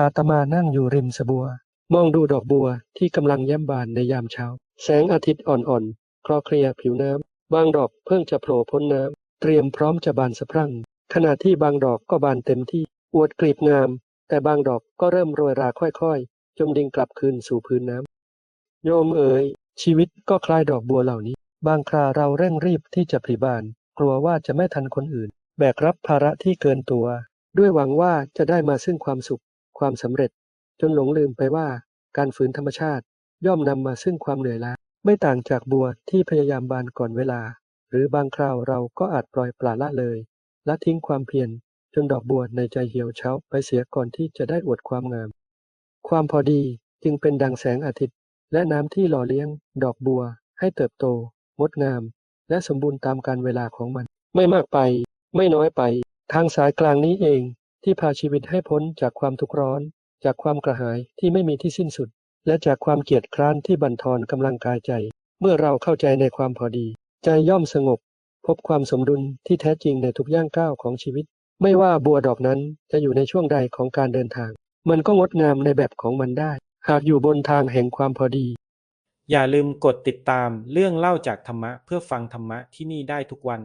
อาตมานั่งอยู่ริมสบัว มองดูดอกบัวที่กำลังแย้มบานในยามเช้า แสงอาทิตย์อ่อนๆคลอเคลียผิวน้ำบางดอกเพิ่งจะโผล่พ้นน้ำเตรียมพร้อมจะบานสะพรั่ง ขณะที่บางดอกก็บานเต็มที่อวดกลีบงาม แต่บางดอกก็เริ่มโรยราค่อยๆ จมดิ่งกลับคืนสู่พื้นน้ำโยมเอ๋ยชีวิตก็คล้ายดอกบัวเหล่านี้ บางคราเราเร่งรีบที่จะผลิบาน กลัวว่าจะไม่ทันคนอื่น แบกรับภาระที่เกินตัว ด้วยหวังว่าจะได้มาซึ่งความสุข ความสำเร็จ จนหลงลืมไปว่าการฝืนธรรมชาติย่อมนำมาซึ่งความเหนื่อยล้าไม่ต่างจากบัวที่พยายามบานก่อนเวลา หรือบางคราวเราก็อาจปล่อยปละละเลยและทิ้งความเพียรจนดอกบัวในใจเหี่ยวเฉาไปเสียก่อนที่จะได้อวดความงาม ความพอดีจึงเป็นดังแสงอาทิตย์ และน้ำที่หล่อเลี้ยง ดอกบัว ให้เติบโต งดงาม และสมบูรณ์ตามกาลเวลาของมัน ไม่มากไป ไม่น้อยไป ทางสายกลางนี้เอง ที่พาชีวิตให้พ้นจากความทุกข์ร้อน จากความกระหายที่ไม่มีที่สิ้นสุด และจากความเกียจคร้านที่บั่นทอนกำลังกายใจ เมื่อเราเข้าใจในความพอดี ใจย่อมสงบ พบความสมดุลที่แท้จริงในทุกย่างก้าวของชีวิต ไม่ว่าบัวดอกนั้นจะอยู่ในช่วงใดของการเดินทาง มันก็งดงามในแบบของมันได้ หากอยู่บนทางแห่งความพอดี อย่าลืมกดติดตามเรื่องเล่าจากธรรมะเพื่อฟังธรรมะที่นี่ได้ทุกวัน